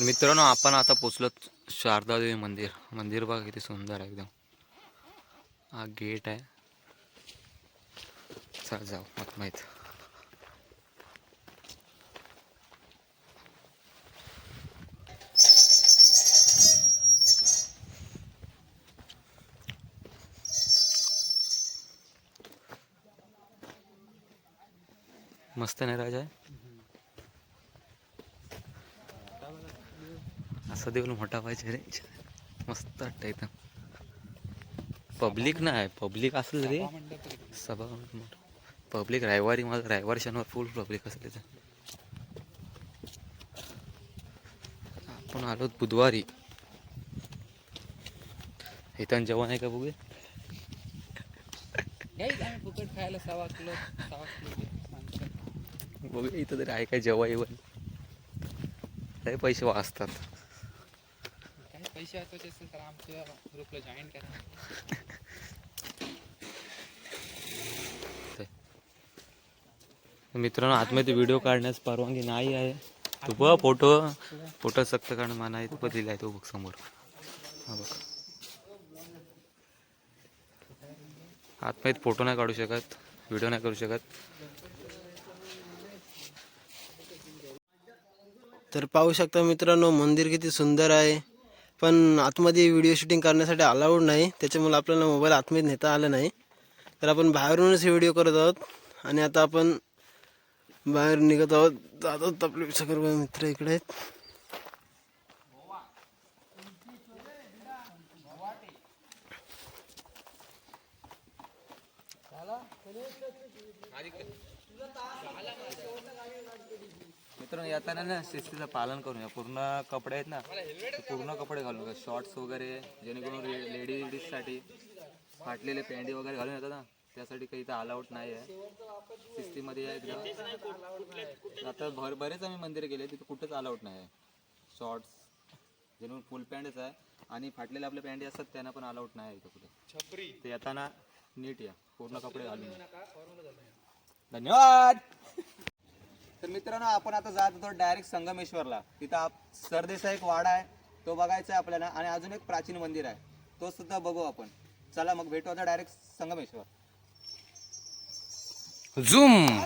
मित्रांनो आपण आता पोचलो शारदादेवी मंदिर. मंदिर बघा किती सुंदर आहे एकदम. हा गेट आहे. चल जाऊ. मत माहीत. मस्त नाही राजा? असं देऊन मोठा पाहिजे रे. मस्त वाटतं एकदम पब्लिक नाही पब्लिक असेल रे. सभा मोठं पब्लिक रविवारी माझं रविवार शनिवार फुल पब्लिक असेल तिथं आपण आलो बुधवारी. इथं जेवण आहे का बघूया? फुकट खायला किलो किलो बघूया इथं तरी आहे काय जेव्हा येऊन लय पैसे वाचतात. पैसे वाचवायचे असेल तर आमच्या ग्रुपला जॉईन करा. मित्रांनो आतमध्ये व्हिडिओ काढण्यास परवानगी नाही आहे. तू बघ फोटो फोटो सक्त काढून माना आहे तू बघ दिलाय तो बघ समोर. हा बघ. आतमध्ये फोटो नाही काढू शकत व्हिडिओ नाही करू शकत. तर पाहू शकता मित्रांनो मंदिर किती सुंदर आहे. पण आतमध्ये व्हिडिओ शूटिंग करण्यासाठी अलाउड नाही. त्याच्यामुळे आपल्याला मोबाईल आतमध्ये नेता आला नाही. तर आपण बाहेरूनच हे व्हिडिओ करत आहोत. आणि आता आपण बाहेर निघत आहोत. जात आहोत आपले सर्व मित्र इकडे आहेत. मित्रांनो येताना ना शिस्तीचं पालन करूया. पूर्ण कपडे आहेत ना पूर्ण कपडे घालून शॉर्ट्स वगैरे जेणेकरून लेडीजसाठी फाटलेले पॅन्टी वगैरे घालून येतात ना त्यासाठी काही इथं अलाउट नाही आहे. शिस्तीमध्ये आहे एकदम आता भर बरेच आम्ही मंदिर गेले तिथे कुठंच अलाउट नाही आहे. शॉर्ट्स जेणेकरून फुल पॅन्टच आहे. आणि फाटलेले आपले पॅन्टी असतात त्यांना पण अलाउट नाही आहे इथं कुठे. ते येताना नीट या पूर्ण कपडे घालून. धन्यवाद! तर मित्रांनो आपण आता जात होतो डायरेक्ट संगमेश्वरला. तिथं सरदेसा एक वाडा आहे तो बघायचा आहे आपल्याला आणि अजून एक प्राचीन मंदिर आहे. तो सुद्धा बघू आपण. चला मग भेटू आता डायरेक्ट संगमेश्वर. झूम!